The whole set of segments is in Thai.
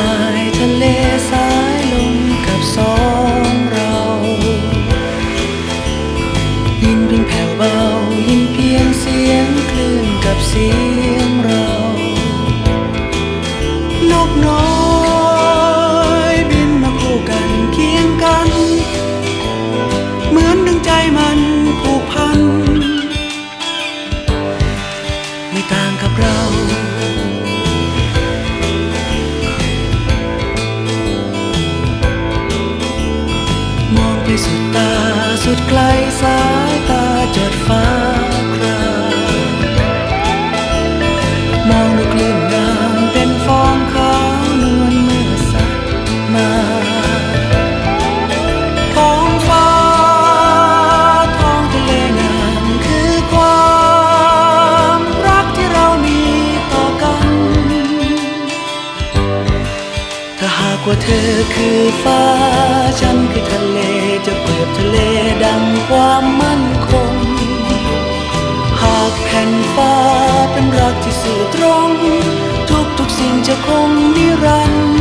ายทะเลส เธอคือฟ้า ฉันคือทะเลจะเปรียบทะเลดังความมั่นคง หากแผ่นฟ้าเป็นรักที่สื่อตรง ทุกทุกสิ่งจะคงนิรันดร์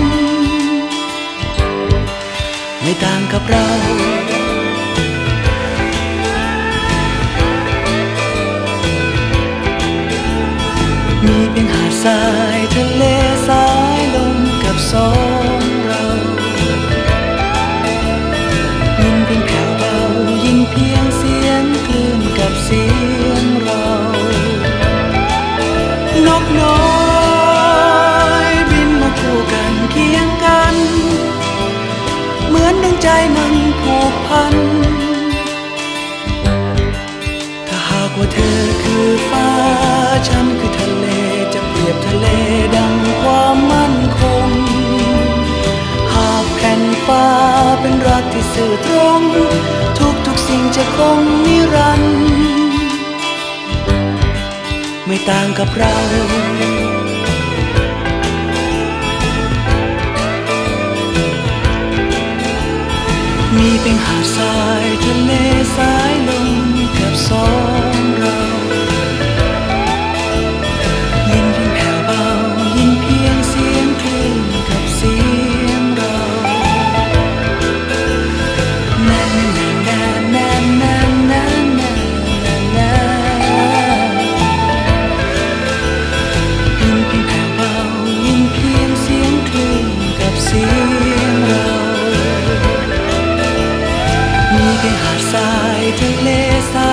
ไม่ต่างกับเรามีเพียงหาดทรายทะเลสายลมกับสอง เลดังความมั่นคง หากแผ่นฟ้าเป็นรักที่สื่อตรง ทุกทุกสิ่งจะคงนิรันดร์ไม่ต่างกับเรามีเพียงหาดทรายทะเลสายลมกับสอย 逃げはさいでさ